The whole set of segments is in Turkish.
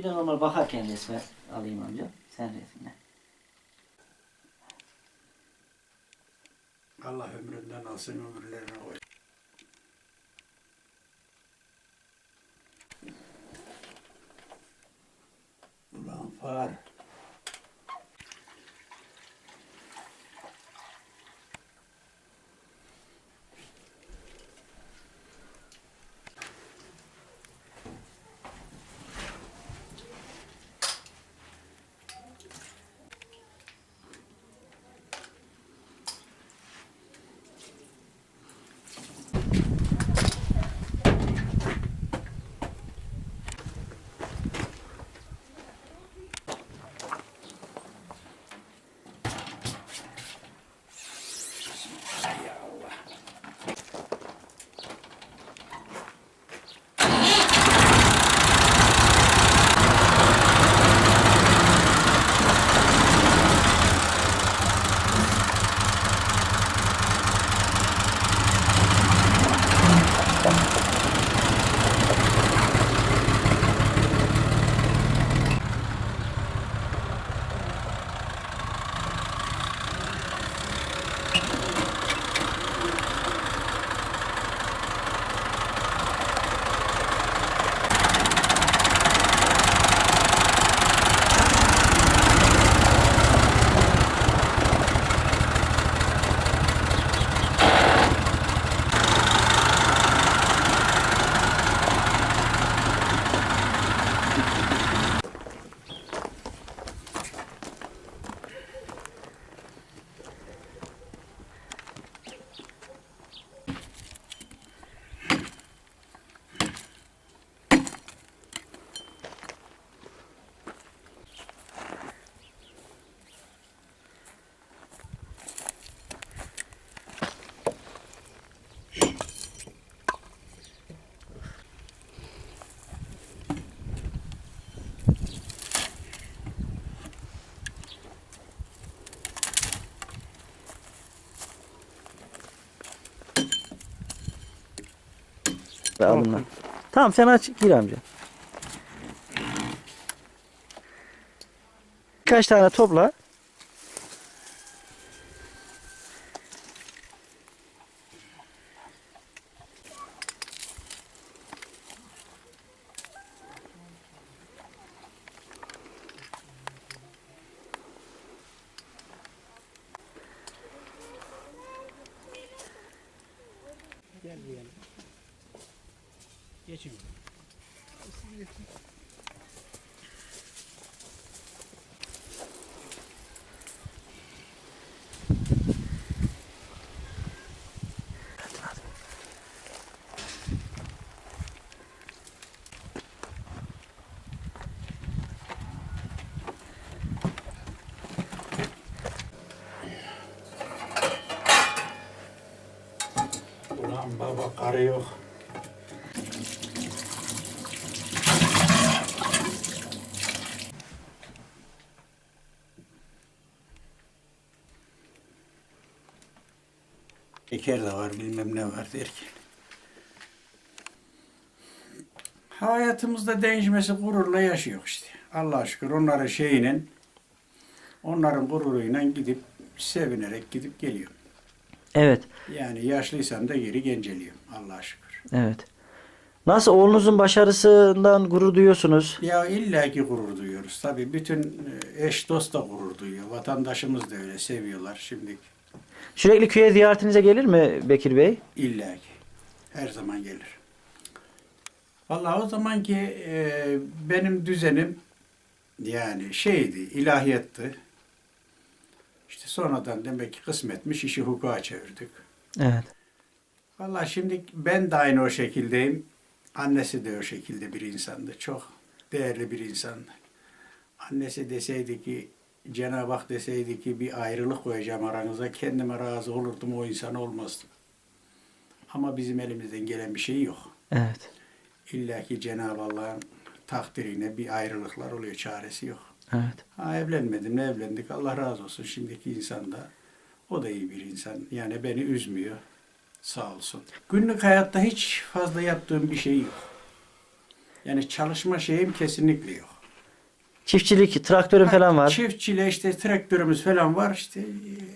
Bir de normal bakarken resme alayım amca. Sen resmine. Allah ömründen alsın ömürlerine koy. Alın lan. Tamam sen aç gir amca. Kaç tane topla. Geçin. Ulan baba karı yok. Şeker de var bilmem ne var derken. Hayatımızda değişmesi gururla yaşıyor işte. Allah'a şükür onların şeyinin onların gururuyla gidip sevinerek gidip geliyor. Evet. Yani yaşlıysam da geri genceliyorum Allah'a şükür. Evet. Nasıl oğlunuzun başarısından gurur duyuyorsunuz? Ya illaki gurur duyuyoruz. Tabii bütün e, eş dost da gurur duyuyor. Vatandaşımız da öyle seviyorlar şimdi. Sürekli köye ziyaretinize gelir mi Bekir Bey? illaki. Her zaman gelir. Vallahi o zamanki e, benim düzenim yani şeydi, ilahiyattı. İşte sonradan demek ki kısmetmiş, işi hukuka çevirdik. Evet. Vallahi şimdi ben de aynı o şekildeyim. Annesi de o şekilde bir insandı. Çok değerli bir insandı. Annesi deseydi ki Cenab-ı Hak deseydi ki bir ayrılık koyacağım aranıza kendime razı olurdum o insan olmazdım. Ama bizim elimizden gelen bir şey yok. Evet. İlla ki Cenab-ı Allah'ın takdirine bir ayrılıklar oluyor. Çaresi yok. Evet. Ha evlenmedim ne evlendik Allah razı olsun. Şimdiki insan da o da iyi bir insan. Yani beni üzmüyor. Sağ olsun. Günlük hayatta hiç fazla yaptığım bir şey yok. Yani çalışma şeyim kesinlikle yok. Çiftçilik, traktörün falan var. Çiftçiyle işte traktörümüz falan var işte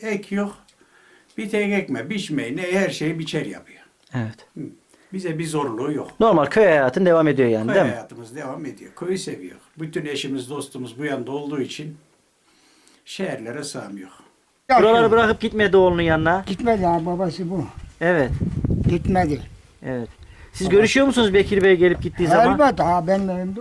ek yok. Bir tek ekme, biçmeyi ne her şeyi biçer yapıyor. Evet. Bize bir zorluğu yok. Normal köy hayatın devam ediyor yani Köy değil mi? hayatımız devam ediyor. Köyü seviyor. Bütün eşimiz dostumuz bu yanda olduğu için şehirlere sığamıyor. Buraları bırakıp gitmedi oğlunun yanına. Gitmedi abi babası bu. Evet. Gitmedi. Evet. Siz görüşüyor musunuz Bekir Bey gelip gittiği zaman? Elbet ha benim evimde.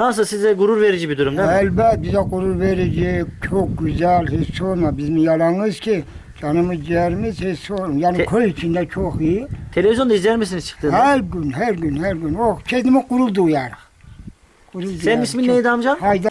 Nasıl size gurur verici bir durum değil mi? Elbet bize gurur verici, çok güzel, hiç sorma. Bizim yalanız ki canımız ciğerimiz hiç sorma. Yani Te- köy içinde çok iyi. Televizyonda izler misiniz çıktığında? Her gün, her gün, her gün. Oh, kendime gurur duyarım. Gurur Senin duyarım ismin çok. neydi amcam? Haydar